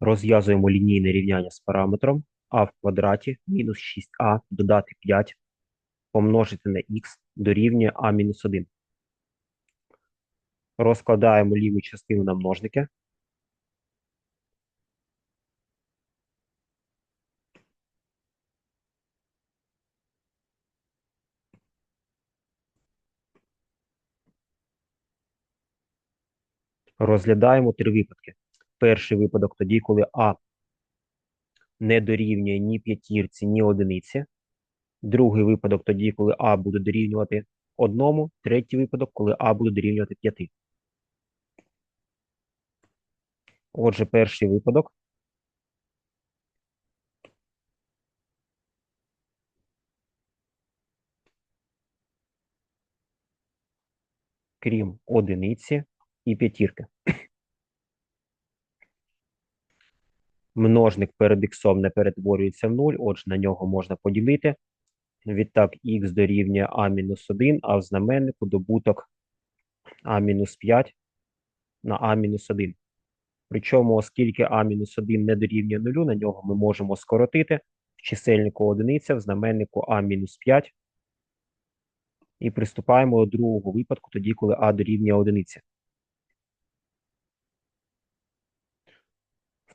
Розв'язуємо лінійне рівняння з параметром а в квадраті мінус 6а додати 5 помножити на х дорівнює а мінус 1. Розкладаємо ліву частину на множники. Розглядаємо три випадки. Перший випадок тоді, коли а не дорівнює ні п'ятірці, ні одиниці. Другий випадок тоді, коли а буде дорівнювати одному. Третій випадок, коли а буде дорівнювати п'яти. Отже, перший випадок. Крім одиниці і п'ятірки. Множник перед х не перетворюється в 0, отже, на нього можна поділити. Відтак, х дорівнює а-1, а в знаменнику добуток а-5 на а-1. Причому, оскільки а-1 не дорівнює 0, на нього ми можемо скоротити в чисельнику одиниця, в знаменнику а-5. І приступаємо до другого випадку, тоді, коли а дорівнює одиниці.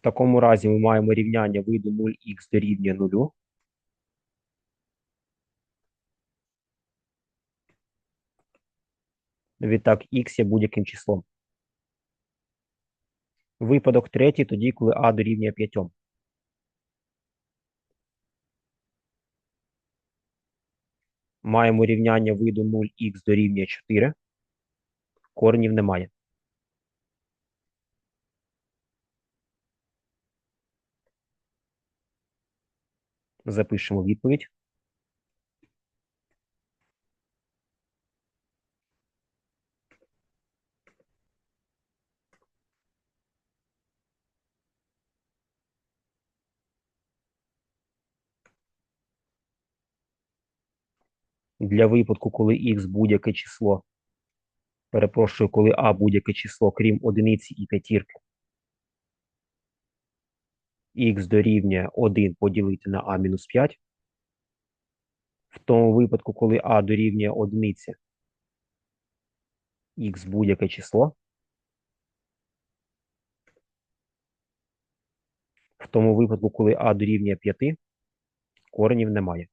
Такому разі ми маємо рівняння виду 0х дорівнює 0. Відтак х є будь-яким числом. Випадок третій, тоді, коли а дорівнює 5. Маємо рівняння виду 0х дорівнює 4. Коренів немає. Запишемо відповідь. Для випадку, коли х будь-яке число, перепрошую, коли а будь-яке число, крім одиниці і п'ятірки, х дорівнює 1 поділити на а мінус 5. В тому випадку, коли а дорівнює одиниці, х будь-яке число. В тому випадку, коли а дорівнює 5, коренів немає.